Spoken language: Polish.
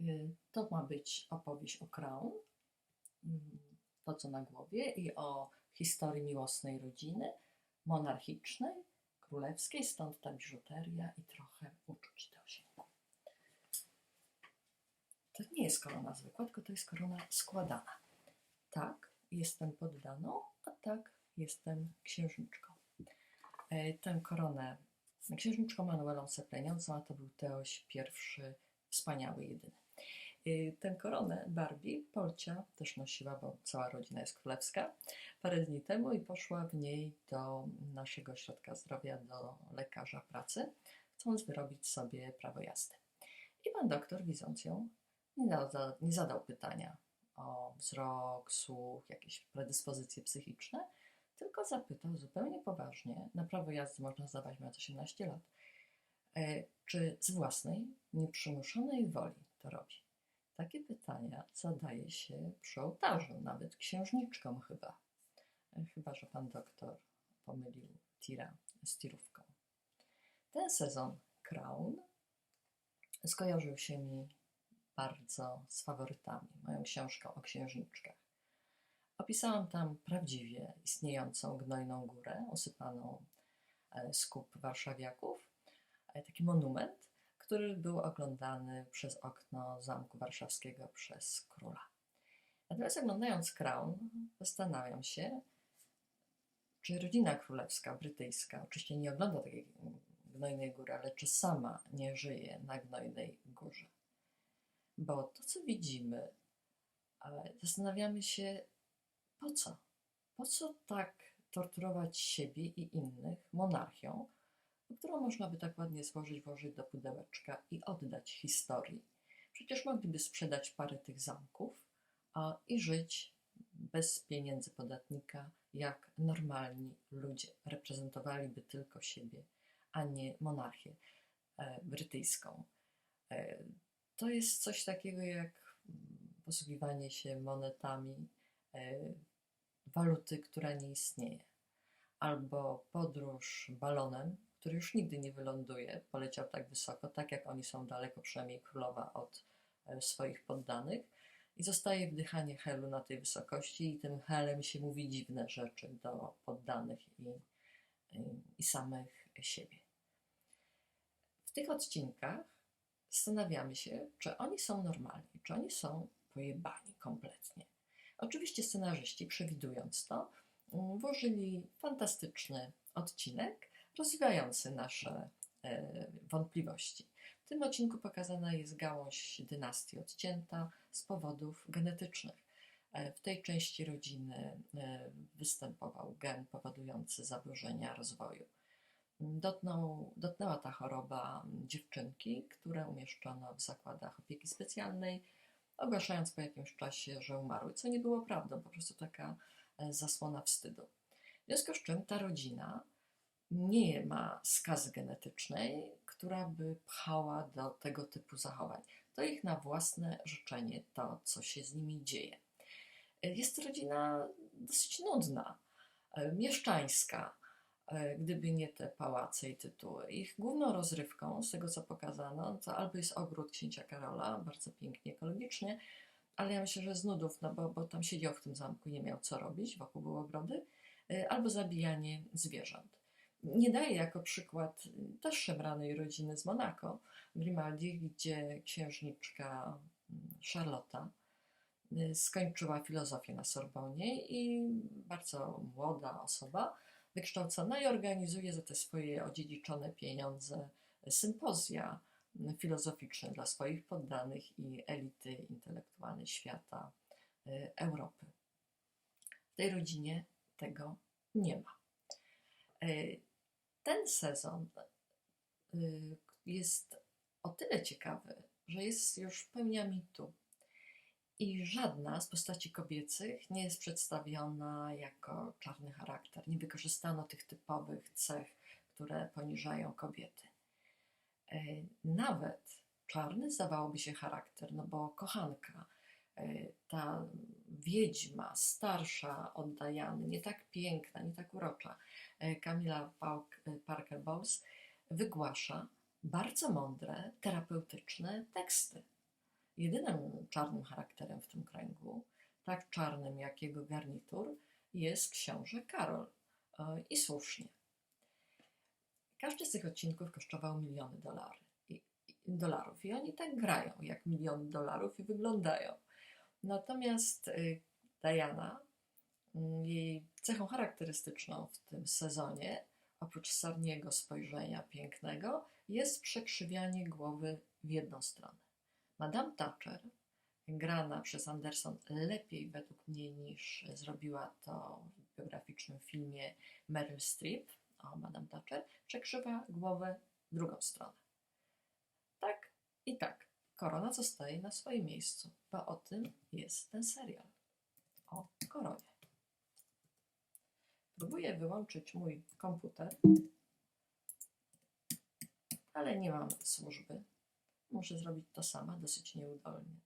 Y, To ma być opowieść o Crown, mm, to co na głowie, i o historii miłosnej rodziny, monarchicznej, królewskiej, stąd ta biżuteria i trochę uczuć do osiągu. To nie jest korona zwykła, tylko to jest korona składana. Tak, jestem poddaną, a tak, jestem księżniczką. E, Tę koronę księżniczką Manuelą Sepleniącą, a to był Teoś pierwszy, wspaniały, jedyny. E, Tę koronę Barbie Polcia też nosiła, bo cała rodzina jest królewska, parę dni temu i poszła w niej do naszego ośrodka zdrowia, do lekarza pracy, chcąc wyrobić sobie prawo jazdy. I pan doktor, widząc ją, nie, zada, nie zadał pytania o wzrok, słuch, jakieś predyspozycje psychiczne, tylko zapytał zupełnie poważnie, na prawo jazdy można zdawać mając 18 lat, e, czy z własnej, nieprzymuszonej woli to robi. Takie pytania zadaje się przy ołtarzu, nawet księżniczkom chyba. Chyba, że pan doktor pomylił tira z tirówką. Ten sezon Crown skojarzył się mi bardzo z faworytami, moją książką o księżniczkach. Opisałam tam prawdziwie istniejącą gnojną górę, usypaną e, z kup warszawiaków, e, taki monument, który był oglądany przez okno Zamku Warszawskiego przez króla. Natomiast oglądając Crown, zastanawiam się, czy rodzina królewska, brytyjska, oczywiście nie ogląda takiej gnojnej góry, ale czy sama nie żyje na gnojnej górze. Bo to, co widzimy, zastanawiamy się, po co? Po co tak torturować siebie i innych monarchią, którą można by tak ładnie złożyć, włożyć do pudełeczka i oddać historii? Przecież mogliby sprzedać parę tych zamków a, i żyć bez pieniędzy podatnika, jak normalni ludzie. Reprezentowaliby tylko siebie, a nie monarchię e, brytyjską. E, to jest coś takiego jak mm, posługiwanie się monetami e, waluty, która nie istnieje, albo podróż balonem, który już nigdy nie wyląduje, poleciał tak wysoko, tak jak oni są daleko, przynajmniej królowa od e, swoich poddanych, i zostaje wdychanie helu na tej wysokości, i tym helem się mówi dziwne rzeczy do poddanych i, i, samych siebie. W tych odcinkach zastanawiamy się, czy oni są normalni, czy oni są pojebani kompletnie. Oczywiście scenarzyści, przewidując to, mm, włożyli fantastyczny odcinek rozwijający nasze e, wątpliwości. W tym odcinku pokazana jest gałąź dynastii odcięta z powodów genetycznych. E, W tej części rodziny e, występował gen powodujący zaburzenia rozwoju. Dotknął, dotknęła ta choroba dziewczynki, które umieszczono w zakładach opieki specjalnej, ogłaszając po jakimś czasie, że umarły, co nie było prawdą, po prostu taka zasłona wstydu. W związku z czym ta rodzina nie ma skazy genetycznej, która by pchała do tego typu zachowań. To ich na własne życzenie, to co się z nimi dzieje. E, Jest to rodzina dosyć nudna, e, mieszczańska, e, gdyby nie te pałace i tytuły. Ich główną rozrywką, z tego co pokazano, to albo jest ogród księcia Karola, bardzo pięknie ekologicznie, ale ja myślę, że z nudów, no bo, bo tam siedział w tym zamku i nie miał co robić, wokół były ogrody, y, albo zabijanie zwierząt. Nie daję jako przykład y, też szemranej rodziny z Monako, Grimaldi, gdzie księżniczka mm, Charlotta y, skończyła filozofię na Sorbonie i bardzo młoda osoba, wykształcona i organizuje za te swoje odziedziczone pieniądze sympozja filozoficzne dla swoich poddanych i elity intelektualnej świata y, Europy. W tej rodzinie tego nie ma. Y, Ten sezon y, jest o tyle ciekawy, że jest już pełnia mitu. I żadna z postaci kobiecych nie jest przedstawiona jako czarny charakter. Nie wykorzystano tych typowych cech, które poniżają kobiety. E, Nawet czarny zdawałoby się charakter, no bo kochanka, ta wiedźma, starsza od Diany, nie tak piękna, nie tak urocza, e, Camilla Pauk- e, Parker Bowles, wygłasza bardzo mądre, terapeutyczne teksty. jedynym czarnym charakterem w tym kręgu, tak czarnym jak jego garnitur, jest książę Karol. E, I słusznie. Każdy z tych odcinków kosztował miliony i, dolarów i oni tak grają jak miliony dolarów i wyglądają. Natomiast y, Diana, mm, jej cechą charakterystyczną w tym sezonie, oprócz sarniego spojrzenia pięknego, jest przekrzywianie głowy w jedną stronę. Madame Thatcher, grana przez Anderson lepiej według mnie niż zrobiła to w biograficznym filmie Meryl Streep o Madame Thatcher, przekrzywa głowę w drugą stronę. Tak i tak. Korona zostaje na swoim miejscu, bo o tym jest ten serial. O koronie. Próbuję wyłączyć mój komputer, ale nie mam służby. Muszę zrobić to sama, dosyć nieudolnie.